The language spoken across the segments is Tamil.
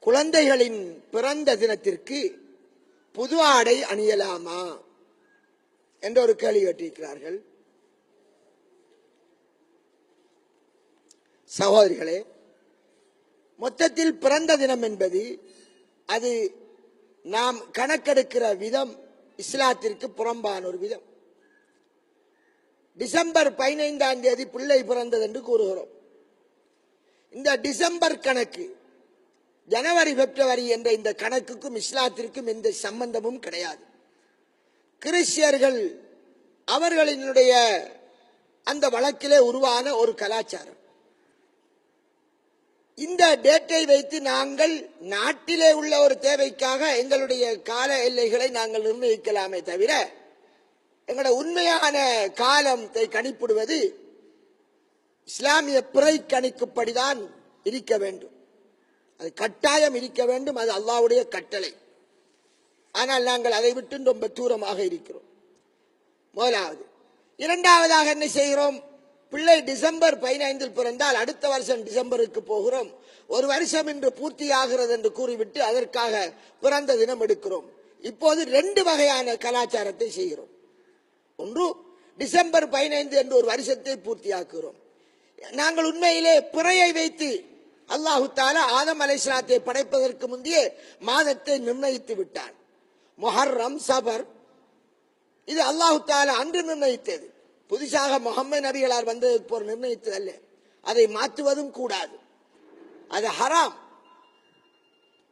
குழந்தைகளின் பிறந்த தினத்திற்கு புது ஆடை அணியலாமா என்ற ஒரு கேள்வி கேட்டிருக்கிறார்கள். சகோதரிகளே மொத்தத்தில் பிறந்த தினம் என்பது அது நாம் கணக்கெடுக்கிற விதம் இஸ்லாத்திற்கு புறம்பான ஒரு விதம். டிசம்பர் பதினைந்தாம் தேதி பிள்ளை பிறந்தது என்று கூறுகிறோம். இந்த டிசம்பர் கணக்கு ஜனவரி பிப்ரவரி என்ற இந்த கணக்குக்கும் இஸ்லாத்திற்கும் எந்த சம்பந்தமும் கிடையாது. கிறிஸ்டியர்கள் அவர்களினுடைய அந்த வழக்கிலே உருவான ஒரு கலாச்சாரம். இந்த டேட்டை வைத்து நாங்கள் நாட்டிலே உள்ள ஒரு தேவைக்காக எங்களுடைய கால எல்லைகளை நாங்கள் நிர்ணயிக்கலாமே தவிர எங்களோட உண்மையான காலத்தை கணிப்பிடுவது இஸ்லாமிய பிறை கணிக்குப்படிதான் இருக்க வேண்டும். அது கட்டாயம் இருக்க வேண்டும் அது அல்லாவுடைய கட்டளை. ஆனால் நாங்கள் அதை விட்டு ரொம்ப தூரமாக இருக்கிறோம். முதலாவது. இரண்டாவதாக என்ன செய்கிறோம்? பிள்ளை டிசம்பர் பதினைந்தில் பிறந்தால் அடுத்த வருஷம் டிசம்பருக்கு போகிறோம். ஒரு வருஷம் இன்று பூர்த்தியாகிறது என்று கூறிவிட்டு அதற்காக பிறந்த தினம் எடுக்கிறோம். இப்போது ரெண்டு வகையான கலாச்சாரத்தை செய்கிறோம். ஒன்று டிசம்பர் பதினைந்து என்று ஒரு வருஷத்தை பூர்த்தியாக்குகிறோம். நாங்கள் உண்மையிலே பிறையை வைத்து அல்லாஹு தாலா ஆதம் அலைஸ்லாத்தை படைப்பதற்கு முந்தைய மாதத்தை நிர்ணயித்து விட்டான். மொஹர்ரம் சபர் இது அல்லாஹு தாலா அன்று நிர்ணயித்தது. புதுசாக முகமது நபிகளார் வந்ததற்கு போர் நிர்ணயித்தது அல்ல அதை மாற்றுவதும் கூடாது. அது ஹராம்.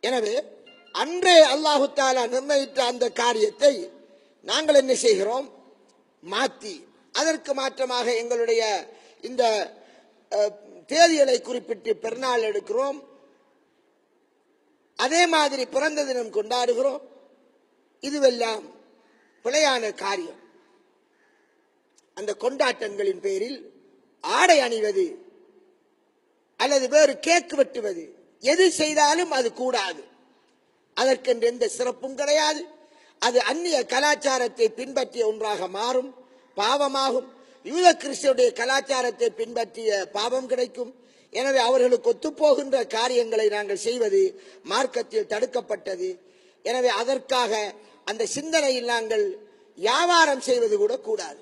எனவே அன்றே அல்லாஹு தாலா நிர்ணயித்த அந்த காரியத்தை நாங்கள் என்ன செய்கிறோம்? மாற்றி அதற்கு மாற்றமாக எங்களுடைய இந்த தேதிகளை குறிப்பிட்டு பெருநாள் எடுக்கிறோம். அதே மாதிரி பிறந்த தினம் கொண்டாடுகிறோம். இதுவெல்லாம் பிழையான காரியம். அந்த கொண்டாட்டங்களின் பேரில் ஆடை அணிவது அல்லது வேறு கேக் வெட்டுவது எது செய்தாலும் அது கூடாது. அதற்கென்று எந்த சிறப்பும் கிடையாது. அது அந்நிய கலாச்சாரத்தை பின்பற்றிய ஒன்றாக மாறும் பாவமாகும். யூத கிறிஸ்துடைய கலாச்சாரத்தை பின்பற்றிய பாவம் கிடைக்கும். எனவே அவர்களுக்கு ஒத்துப்போகின்ற காரியங்களை நாங்கள் செய்வது மார்க்கத்தில் தடுக்கப்பட்டது. எனவே அதற்காக அந்த சிந்தனையில் நாங்கள் வியாபாரம் செய்வது கூட கூடாது.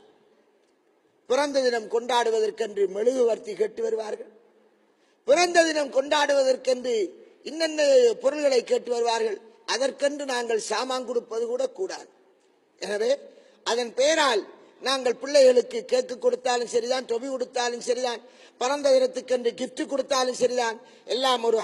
பிறந்த தினம் கொண்டாடுவதற்கென்று மெழுகுவர்த்தி கேட்டு வருவார்கள். பிறந்த தினம் கொண்டாடுவதற்கென்று இன்னென்ன பொருள்களை கேட்டு வருவார்கள். அதற்கென்று நாங்கள் சாமான் கொடுப்பது கூட கூடாது. எனவே அதன் பெயரால் நாங்கள் பிள்ளைகளுக்கு கேக்கு கொடுத்தாலும் சரிதான் தொபி கொடுத்தாலும் சரிதான் பிறந்த தினத்துக்கென்று கிஃப்ட் கொடுத்தாலும் சரிதான். எல்லாம் ஒரு